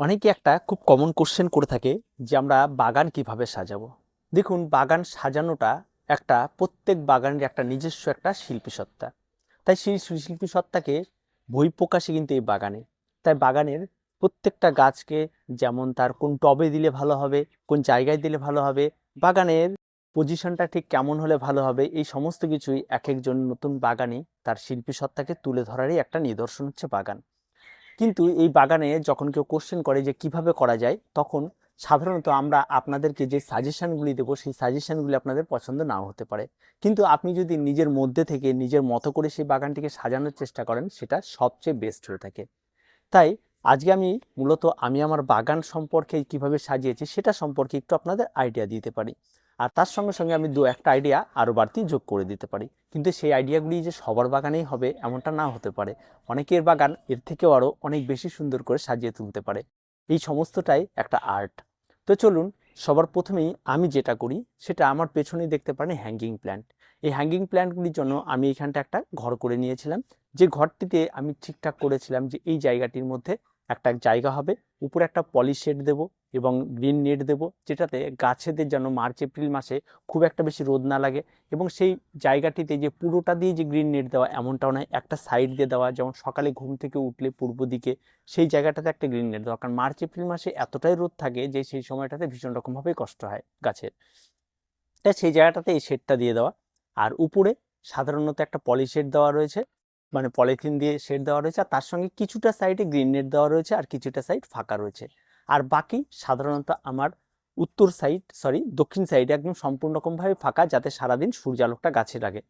অনেকে একটা খুব কমন কোশ্চেন করে থাকে যে আমরা বাগান কীভাবে সাজাবো? দেখুন, বাগান সাজানোটা একটা প্রত্যেক বাগানের একটা নিজস্ব একটা শিল্পী সত্তা তাই সেই শিল্পী সত্তাকে বহিঃপ্রকাশে কিন্তু এই বাগানে। তাই বাগানের প্রত্যেকটা গাছকে যেমন তার কোন টবে দিলে ভালো হবে, কোন জায়গায় দিলে ভালো হবে, বাগানের পজিশনটা ঠিক কেমন হলে ভালো হবে, এই সমস্ত কিছুই এক একজন নতুন বাগানে তার শিল্পী সত্তাকে তুলে ধরারই একটা নিদর্শন হচ্ছে বাগান। কিন্তু এই বাগানে যখন কেউ কোশ্চেন করে যে কীভাবে করা যায়, তখন সাধারণত আমরা আপনাদেরকে যে সাজেশনগুলি দেবো, সেই সাজেশনগুলি আপনাদের পছন্দ নাও হতে পারে। কিন্তু আপনি যদি নিজের মধ্যে থেকে নিজের মতো করে সেই বাগানটিকে সাজানোর চেষ্টা করেন, সেটা সবচেয়ে বেস্ট হয়ে থাকে। তাই আজকে আমি মূলত আমি আমার বাগান সম্পর্কে কীভাবে সাজিয়েছি, সেটা সম্পর্কে একটু আপনাদের আইডিয়া দিতে পারি। আর তার সঙ্গে সঙ্গে আমি দু একটা আইডিয়া আরও বাড়তি যোগ করে দিতে পারি। কিন্তু সেই আইডিয়াগুলি যে সবার বাগানেই হবে এমনটা না হতে পারে। অনেকের বাগান এর থেকেও আরও অনেক বেশি সুন্দর করে সাজিয়ে তুলতে পারে। এই সমস্তটাই একটা আর্ট তো চলুন, সবার প্রথমেই আমি যেটা করি, সেটা আমার পেছনেই দেখতে পারেন হ্যাঙ্গিং প্ল্যান্ট এই হ্যাঙ্গিং প্ল্যান্টগুলির জন্য আমি এখানটা একটা ঘর করে নিয়েছিলাম। যে ঘরটিতে আমি ঠিকঠাক করেছিলাম যে এই জায়গাটির মধ্যে একটা জায়গা হবে, উপরে একটা পলি শেড দেব। এবং গ্রিন নেট দেব, যেটাতে গাছেদের যেন মার্চ এপ্রিল মাসে খুব একটা বেশি রোদ না লাগে এবং সেই জায়গাটিতে যে পুরোটা দিয়ে যে গ্রিন নেট দেওয়া এমনটাও নয়, একটা সাইড দিয়ে দেওয়া, যেমন সকালে ঘুম থেকে উঠলে পূর্ব দিকে সেই জায়গাটাতে একটা গ্রিন নেট দেওয়া। কারণ মার্চ এপ্রিল মাসে এতটাই রোদ থাকে যে সেই সময়টাতে ভীষণ রকমভাবে কষ্ট হয় গাছের। তাই সেই জায়গাটাতে এই শেডটা দিয়ে দেওয়া। আর উপরে সাধারণত একটা পলি শেড দেওয়া রয়েছে মানে পলিথিন দিয়ে শেড দেওয়া রয়েছে, আর তার সঙ্গে কিছুটা সাইডে গ্রিন নেট দেওয়া রয়েছে, আর কিছুটা সাইড ফাঁকা রয়েছে। আর বাকি সাধারণত আমার উত্তর সাইড সরি দক্ষিণ সাইডে একদম সম্পূর্ণ রকমভাবে ফাঁকা যাতে সারাদিন সূর্যালোকটা গাছে লাগে।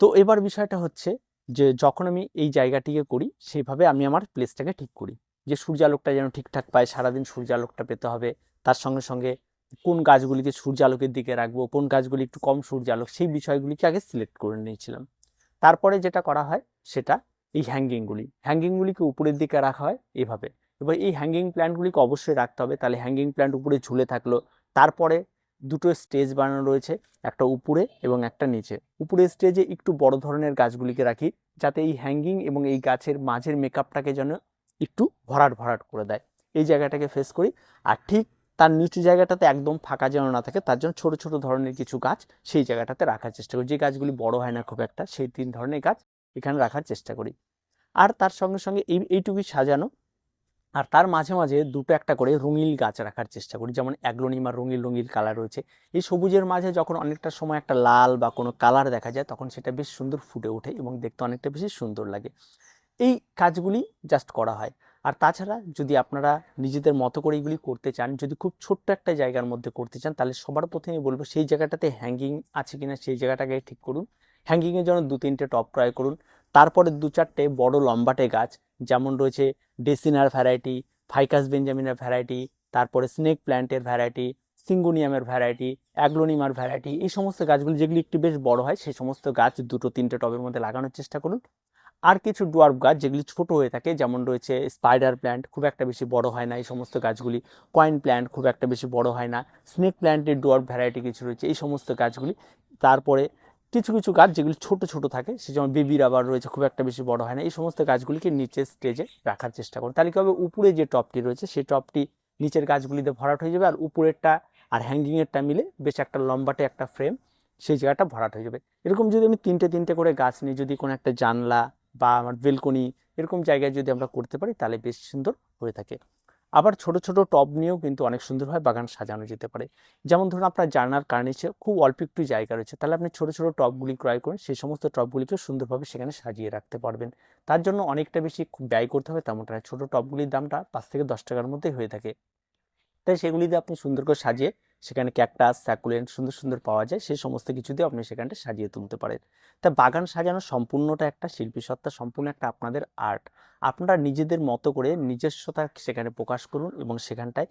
তো এবার বিষয়টা হচ্ছে যে যখন আমি এই জায়গাটিকে করি সেইভাবে আমি আমার প্লেসটাকে ঠিক করি। যে সূর্যালোকটা যেন ঠিকঠাক পায়, সারাদিন সূর্যালোকটা পেতে হবে, তার সঙ্গে সঙ্গে কোন গাছগুলিকে সূর্যালোকের দিকে রাখব, কোন গাছগুলি একটু কম সূর্যালোক, সেই বিষয়গুলিকে আগে সিলেক্ট করে নিয়েছিলাম। তারপরে যেটা করা হয়, সেটা এই হ্যাঙ্গিংগুলি হ্যাঙ্গিংগুলিকে উপরের দিকে রাখা হয় এভাবে। এবার এই হ্যাঙ্গিং প্ল্যান্টগুলিকে অবশ্যই রাখতে হবে। তাহলে হ্যাঙ্গিং প্ল্যান্ট উপরে ঝুলে থাকল। তারপরে দুটো স্টেজ বানানো রয়েছে, একটা উপরে এবং একটা নিচে। উপরের স্টেজে একটু বড় ধরনের গাছগুলিকে রাখি, যাতে এই হ্যাঙ্গিং এবং এই গাছের মাঝের মেকআপটাকে যেন একটু ভরাট ভরাট করে দেয়। এই জায়গাটাকে ফেস করি। আর ঠিক তার নিচু জায়গাটাতে একদম ফাঁকা যেন না থাকে, তার জন্য ছোট ছোট ধরনের কিছু গাছ সেই জায়গাটাতে রাখার চেষ্টা করি। যে গাছগুলি বড় হয় না খুব একটা, সেই তিন ধরনের গাছ এখানে রাখার চেষ্টা করি। আর তার সঙ্গে সঙ্গে এই, এইটুকুই সাজানো। আর তার মাঝে মাঝে দুটো একটা করে রঙিল গাছ রাখার চেষ্টা করি। যেমন অ্যাগ্লোনিমার রঙিল রঙিল কালার রয়েছে। এই সবুজের মাঝে যখন অনেকটা সময় একটা লাল বা কোনো কালার দেখা যায়, তখন সেটা বেশ সুন্দর ফুটে ওঠে এবং দেখতে অনেকটা বেশি সুন্দর লাগে। এই কাজগুলি জাস্ট করা হয়। আর তাছাড়া যদি আপনারা নিজেদের মতো করে এগুলি করতে চান, যদি খুব ছোট্ট একটা জায়গার মধ্যে করতে চান, তাহলে সবার প্রথমে বলব সেই জায়গাটাতে হ্যাঙ্গিং আছে কিনা সেই জায়গাটাকে ঠিক করুন। হ্যাঙ্গিংয়ের জন্য দু তিনটে টপ ক্রয় করুন। তারপরে দু চারটে বড় লম্বাটে গাছ যেমন রয়েছে ডেসিনার ভ্যারাইটি ফাইকাস বেঞ্জামিনের ভ্যারাইটি তারপরে স্নেক প্ল্যান্টের ভ্যারাইটি সিঙ্গোনিয়ামের ভ্যারাইটি অ্যাগ্লোনিমার ভ্যারাইটি এই সমস্ত গাছগুলি যেগুলি একটু বেশ বড় হয় সেই সমস্ত গাছ দুটো তিনটে টবের মধ্যে লাগানোর চেষ্টা করুন। আর কিছু ডুয়ার্ফ গাছ যেগুলি ছোট হয়ে থাকে, যেমন রয়েছে স্পাইডার প্ল্যান্ট খুব একটা বেশি বড় হয় না এই সমস্ত গাছগুলি। কয়েন প্ল্যান্ট খুব একটা বেশি বড় হয় না। স্নেক প্ল্যান্টের ডুয়ার্ফ ভ্যারাইটি কিছু রয়েছে, এই সমস্ত গাছগুলি। তারপরে কিছু কিছু গাছ যেগুলি ছোট ছোট থাকে, সে যেমন বেবি রাবার রয়েছে, খুব একটা বেশি বড় হয় না। এই সমস্ত গাছগুলিকে নিচের স্টেজে রাখার চেষ্টা করুন। তাহলে কী হবে? উপরে যে টপটি রয়েছে সেই টপটি নিচের গাছগুলিতে ভরাট হয়ে যাবে, আর উপরেরটা আর হ্যাঙ্গিংয়েরটা মিলে বেশ একটা লম্বাটে একটা ফ্রেম সেই জায়গাটা ভরাট হয়ে যাবে। এরকম যদি আমি তিনটে তিনটে করে গাছ নিই, যদি কোনো একটা জানলা বা আমার বেলকনি এরকম জায়গায় যদি আমরা করতে পারি, তাহলে বেশ সুন্দর হয়ে থাকে। আবার ছোট ছোট টব নিয়েও কিন্তু অনেক সুন্দরভাবে বাগান সাজানো যেতে পারে। যেমন ধরুন আপনার জানার কার্নিচে খুব অল্প একটু জায়গা রয়েছে, তাহলে আপনি ছোট ছোট টবগুলি ক্রয় করুন সেই সমস্ত টবগুলিকে সুন্দরভাবে সেখানে সাজিয়ে রাখতে পারবেন। তার জন্য অনেকটা বেশি ব্যয় করতে হবে তেমনটা ছোট টবগুলির দামটা পাঁচ থেকে দশ টাকার মধ্যেই হয়ে থাকে। তাই সেগুলি দিয়ে আপনি সুন্দর করে সাজিয়ে সেখানে ক্যাকটাস স্যাকুলেন্ট সুন্দর সুন্দর পাওয়া যায়। সেই সমস্ত কিছু দিয়ে আপনি সেখানটা সাজিয়ে তুলতে পারেন। তা বাগান সাজানো সম্পূর্ণটা একটা শিল্পী সত্তা সম্পূর্ণ একটা আপনাদের আর্ট। আপনারা নিজেদের মতো করে নিজস্বতা সেখানে প্রকাশ করুন এবং সেখানটায়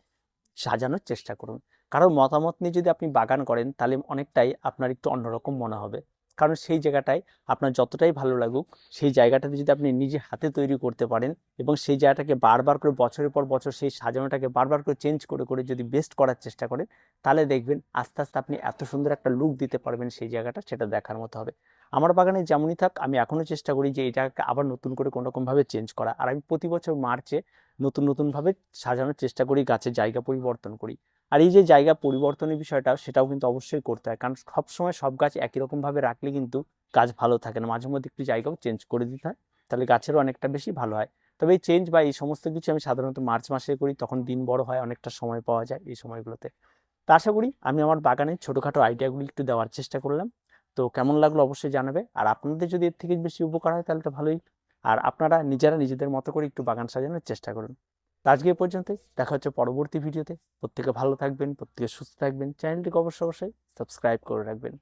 সাজানোর চেষ্টা করুন। কারোর মতামত নিয়ে যদি আপনি বাগান করেন, তাহলে অনেকটাই আপনার একটু অন্যরকম মনে হবে। কারণ সেই জায়গাটায় আপনার যতটাই ভালো লাগুক, সেই জায়গাটাতে যদি আপনি নিজে হাতে তৈরি করতে পারেন এবং সেই জায়গাটাকে বারবার করে বছরের পর বছর সেই সাজানোটাকে বারবার করে চেঞ্জ করে করে যদি বেস্ট করার চেষ্টা করেন, তাহলে দেখবেন আস্তে আস্তে আপনি এত সুন্দর একটা লুক দিতে পারবেন সেই জায়গাটা, সেটা দেখার মতো হবে। আমার বাগানে যেমনই থাক, আমি এখনও চেষ্টা করি যে এটাকে আবার নতুন করে কোনো রকমভাবে চেঞ্জ করা। আর আমি প্রতি বছর মার্চে নতুন, নতুনভাবে সাজানোর চেষ্টা করি গাছের জায়গা পরিবর্তন করি। আর এই যে জায়গা পরিবর্তনের বিষয়টা, সেটাও কিন্তু অবশ্যই করতে হয়। কারণ সবসময় সব গাছ একই রকমভাবে রাখলে কিন্তু গাছ ভালো থাকে না। মাঝে মধ্যে একটু জায়গাও চেঞ্জ করে দিতে হয়, তাহলে গাছেরও অনেকটা বেশি ভালো হয়। তবে এই চেঞ্জ বা এই সমস্ত কিছু আমি সাধারণত মার্চ মাসে করি, তখন দিন বড় হয়, অনেকটা সময় পাওয়া যায় এই সময়গুলোতে। তা আশা করি আমি আমার বাগানের ছোটোখাটো আইডিয়াগুলি একটু দেওয়ার চেষ্টা করলাম। তো কেমন লাগল অবশ্যই জানাবে। আর আপনাদের যদি এর থেকে বেশি উপকার হয়, তাহলে তো ভালোই। আর আপনারা নিজেরা নিজেদের মতো করে একটু বাগান সাজানোর চেষ্টা করুন। আজকে পর্যন্তই। দেখা হচ্ছে পরবর্তী ভিডিওতে। প্রত্যেকে ভালো থাকবেন, প্রত্যেকে সুস্থ থাকবেন। চ্যানেলটিকে অবশ্যই অবশ্যই সাবস্ক্রাইব করে রাখবেন।